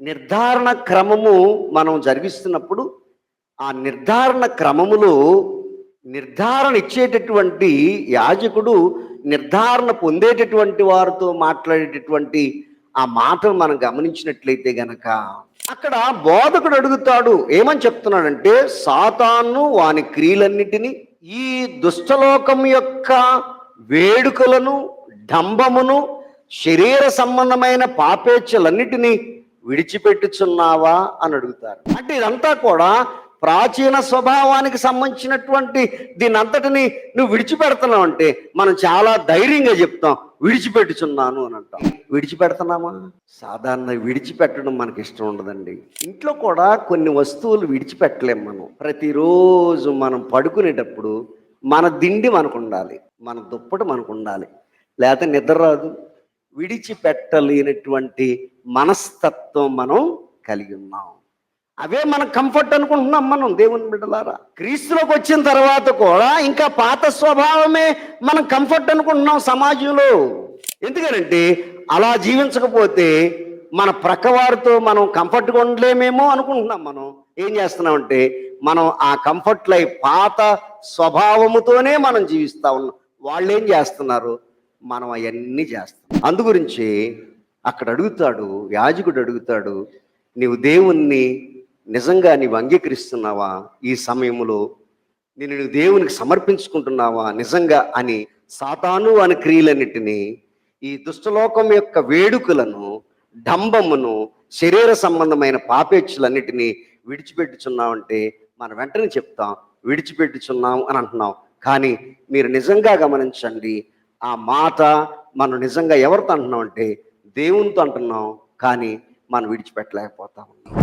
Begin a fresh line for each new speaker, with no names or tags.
నిర్ధారణ క్రమము మనం జరిగిస్తున్నప్పుడు ఆ నిర్ధారణ క్రమములో నిర్ధారణ ఇచ్చేటటువంటి యాజకుడు నిర్ధారణ పొందేటటువంటి వారితో మాట్లాడేటటువంటి ఆ మాటను మనం గమనించినట్లయితే గనక అక్కడ బోధకుడు అడుగుతాడు ఏమని చెప్తున్నాడంటే సాతాను వాని క్రియలన్నిటినీ ఈ దుష్టలోకం యొక్క వేడుకలను డంబమును శరీర సంబంధమైన పాపేచ్ఛలన్నిటినీ విడిచిపెట్టుచున్నావా అని అడుగుతారు. అంటే ఇదంతా కూడా ప్రాచీన స్వభావానికి సంబంధించినటువంటి దీని అంతటిని నువ్వు విడిచిపెడుతున్నావు అంటే మనం చాలా ధైర్యంగా చెప్తాం విడిచిపెట్టుచున్నాను అని అంటాం. విడిచిపెడుతున్నామా? సాధారణ విడిచిపెట్టడం మనకి ఇష్టం ఉండదండి. ఇంట్లో కూడా కొన్ని వస్తువులు విడిచిపెట్టలేం మనం. ప్రతిరోజు మనం పడుకునేటప్పుడు మన దిండి మనకు ఉండాలి మన దుప్పటి మనకు ఉండాలి లేకపోతే నిద్ర రాదు. విడిచిపెట్టలేనటువంటి మనస్తత్వం మనం కలిగి ఉన్నాం. అవే మన కంఫర్ట్ అనుకుంటున్నాం మనం దేవుని బిడ్డలారా. క్రీస్తులోకి వచ్చిన తర్వాత కూడా ఇంకా పాత స్వభావమే మనం కంఫర్ట్ అనుకుంటున్నాం సమాజంలో. ఎందుకనంటే అలా జీవించకపోతే మన ప్రక్కవారితో మనం కంఫర్ట్గా ఉండలేమేమో అనుకుంటున్నాం మనం. ఏం చేస్తున్నామంటే మనం ఆ కంఫర్ట్ లైఫ్ పాత స్వభావముతోనే మనం జీవిస్తా ఉన్నాం. వాళ్ళు ఏం చేస్తున్నారు? మనం అవన్నీ చేస్తాం. అందుగురించి అక్కడ అడుగుతాడు యాజకుడు అడుగుతాడు నీవు దేవుణ్ణి నిజంగా నీవు అంగీకరిస్తున్నావా? ఈ సమయంలో నేను నువ్వు దేవునికి సమర్పించుకుంటున్నావా నిజంగా? అని సాతాను అని క్రియలన్నిటినీ ఈ దుష్టలోకం యొక్క వేడుకలను డంబమును శరీర సంబంధమైన పాపేచ్ఛలన్నిటినీ విడిచిపెట్టుచున్నామంటే మనం వెంటనే చెప్తాం విడిచిపెట్టుచున్నాం అని అంటున్నాం. కానీ మీరు నిజంగా గమనించండి ఆ మాట మనం నిజంగా ఎవరితో అంటున్నాం అంటే దేవునితో అంటున్నాం కానీ మనం విడిచిపెట్టలేకపోతా ఉన్నాం.